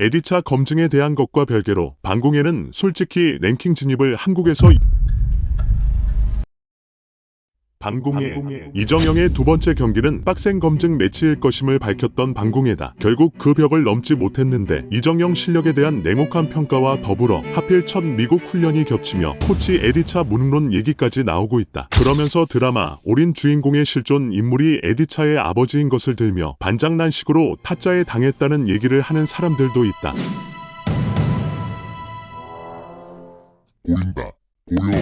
에디차 검증에 대한 것과 별개로 방공에는 솔직히 랭킹 진입을 한국에서 방공예 이정영의 두 번째 경기는 빡센 검증 매치일 것임을 밝혔던 방공예다. 결국 그 벽을 넘지 못했는데 이정영 실력에 대한 냉혹한 평가와 더불어 하필 첫 미국 훈련이 겹치며 코치 에디차 무능론 얘기까지 나오고 있다. 그러면서 드라마 올인 주인공의 실존 인물이 에디차의 아버지인 것을 들며 반장난식으로 타짜에 당했다는 얘기를 하는 사람들도 있다. 보인다.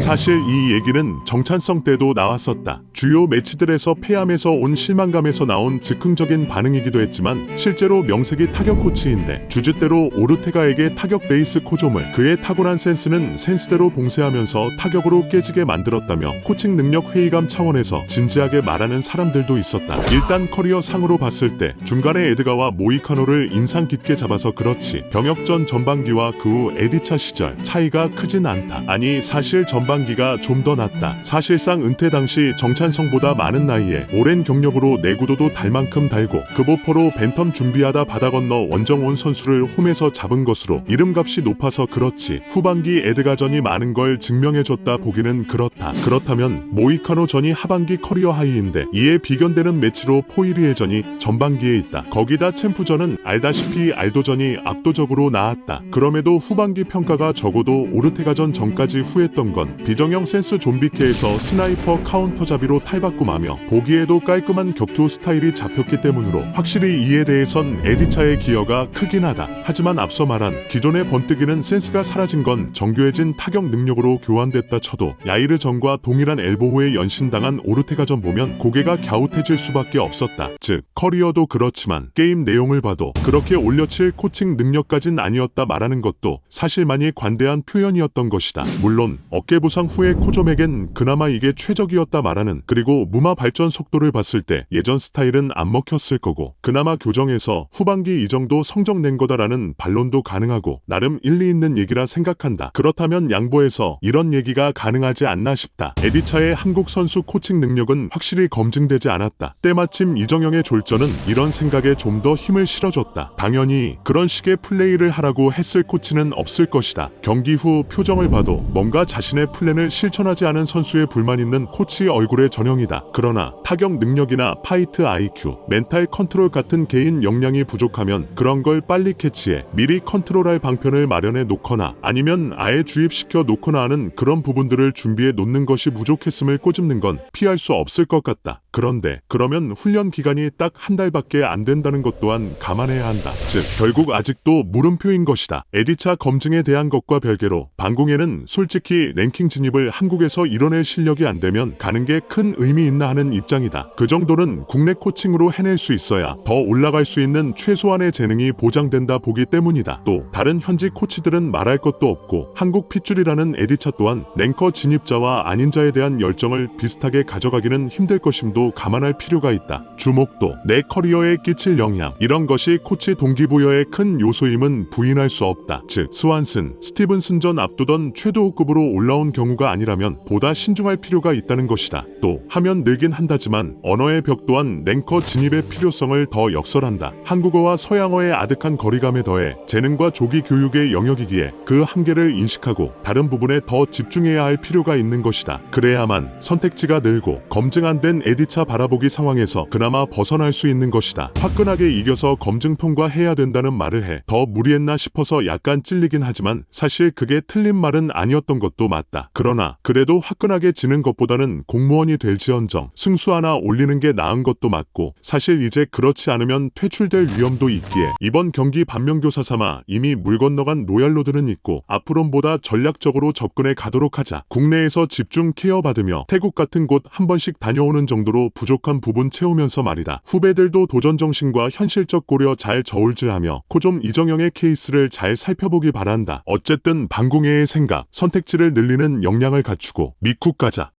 사실 이 얘기는 정찬성 때도 나왔었다. 주요 매치들에서 패함에서 온 실망감에서 나온 즉흥적인 반응이기도 했지만 실제로 명색이 타격 코치인데 주짓대로 오르테가에게 타격 베이스 코점을 그의 타고난 센스는 센스대로 봉쇄하면서 타격으로 깨지게 만들었다며 코칭 능력 회의감 차원에서 진지하게 말하는 사람들도 있었다. 일단 커리어 상으로 봤을 때 중간에 에드가와 모이카노를 인상 깊게 잡아서 그렇지 병역전 전반기와 그 후 에디차 시절 차이가 크진 않다. 아니 사실 전반기가 좀 더 낫다. 사실상 은퇴 당시 정 찬성보다 많은 나이에 오랜 경력으로 내구도도 달 만큼 달고 급오퍼로 벤텀 준비하다 바다 건너 원정온 선수를 홈에서 잡은 것으로 이름값이 높아서 그렇지 후반기 에드가전이 많은 걸 증명해줬다 보기는 그렇다. 그렇다면 모이카노 전이 하반기 커리어 하이인데 이에 비견되는 매치로 포이리의 전이 전반기에 있다. 거기다 챔프전은 알다시피 알도전이 압도적으로 나았다. 그럼에도 후반기 평가가 적어도 오르테가전 전까지 후했던 건 비정형 센스 좀비케에서 스나이퍼 카운터 잡이로 탈바꿈하며 보기에도 깔끔한 격투 스타일이 잡혔기 때문으로 확실히 이에 대해선 에디차의 기여가 크긴 하다. 하지만 앞서 말한 기존의 번뜨기는 센스가 사라진 건 정교해진 타격 능력으로 교환됐다 쳐도 야이르 전과 동일한 엘보호에 연신당한 오르테가 전 보면 고개가 갸웃해질 수밖에 없었다. 즉 커리어도 그렇지만 게임 내용을 봐도 그렇게 올려칠 코칭 능력까진 아니었다 말하는 것도 사실만이 관대한 표현이었던 것이다. 물론 어깨 부상 후에 코점에겐 그나마 이게 최적이었다 말하는 그리고 무마 발전 속도를 봤을 때 예전 스타일은 안 먹혔을 거고 그나마 교정에서 후반기 이 정도 성적 낸 거다라는 반론도 가능하고 나름 일리 있는 얘기라 생각한다. 그렇다면 양보해서 이런 얘기가 가능하지 않나 싶다. 에디차의 한국 선수 코칭 능력은 확실히 검증되지 않았다. 때마침 이정영의 졸전은 이런 생각에 좀 더 힘을 실어줬다. 당연히 그런 식의 플레이를 하라고 했을 코치는 없을 것이다. 경기 후 표정을 봐도 뭔가 자신의 플랜을 실천하지 않은 선수의 불만 있는 코치 얼굴의 전형이다. 그러나 타격 능력이나 파이트 IQ, 멘탈 컨트롤 같은 개인 역량이 부족하면 그런 걸 빨리 캐치해 미리 컨트롤할 방편을 마련해 놓거나 아니면 아예 주입시켜 놓거나 하는 그런 부분들을 준비해 놓는 것이 부족했음을 꼬집는 건 피할 수 없을 것 같다. 그런데 그러면 훈련 기간이 딱 한 달밖에 안 된다는 것 또한 감안해야 한다. 즉 결국 아직도 물음표인 것이다. 에디차 검증에 대한 것과 별개로 방공에는 솔직히 랭킹 진입을 한국에서 이뤄낼 실력이 안 되면 가는 게큰 의미 있나 하는 입장이다. 그 정도는 국내 코칭으로 해낼 수 있어야 더 올라갈 수 있는 최소한의 재능이 보장된다 보기 때문이다. 또 다른 현지 코치들은 말할 것도 없고 한국 핏줄이라는 에디차 또한 랭커 진입자와 아닌 자에 대한 열정을 비슷하게 가져가기는 힘들 것임도 감안할 필요가 있다. 주목도 내 커리어에 끼칠 영향 이런 것이 코치 동기부여의 큰 요소임은 부인할 수 없다. 즉 스완슨, 스티븐슨 전 앞두던 최도급으로 올라온 경우가 아니라면 보다 신중할 필요가 있다는 것이다. 또 하면 늘긴 한다지만 언어의 벽 또한 랭커 진입의 필요성을 더 역설한다. 한국어와 서양어의 아득한 거리감에 더해 재능과 조기 교육의 영역이기에 그 한계를 인식하고 다른 부분에 더 집중해야 할 필요가 있는 것이다. 그래야만 선택지가 늘고 검증 안 된 에디차 바라보기 상황에서 그나마 벗어날 수 있는 것이다. 화끈하게 이겨서 검증 통과해야 된다는 말을 해 더 무리했나 싶어서 약간 찔리긴 하지만 사실 그게 틀린 말은 아니었던 것도 맞다. 그러나 그래도 화끈하게 지는 것보다는 공무원이 될지언정 승수 하나 올리는 게 나은 것도 맞고 사실 이제 그렇지 않으면 퇴출될 위험도 있기에 이번 경기 반면교사 삼아 이미 물 건너간 로얄로드는 있고 앞으론보다 전략적으로 접근해 가도록 하자. 국내에서 집중 케어 받으며 태국 같은 곳 한 번씩 다녀오는 정도로 부족한 부분 채우면서 말이다. 후배들도 도전 정신과 현실적 고려 잘 저울질하며 코좀 이정영의 케이스를 잘 살펴보기 바란다. 어쨌든 방공회의 생각, 선택지를 늘리는 역량을 갖추고 미쿡 가자.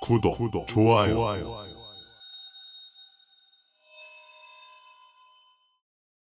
구독, 좋아요.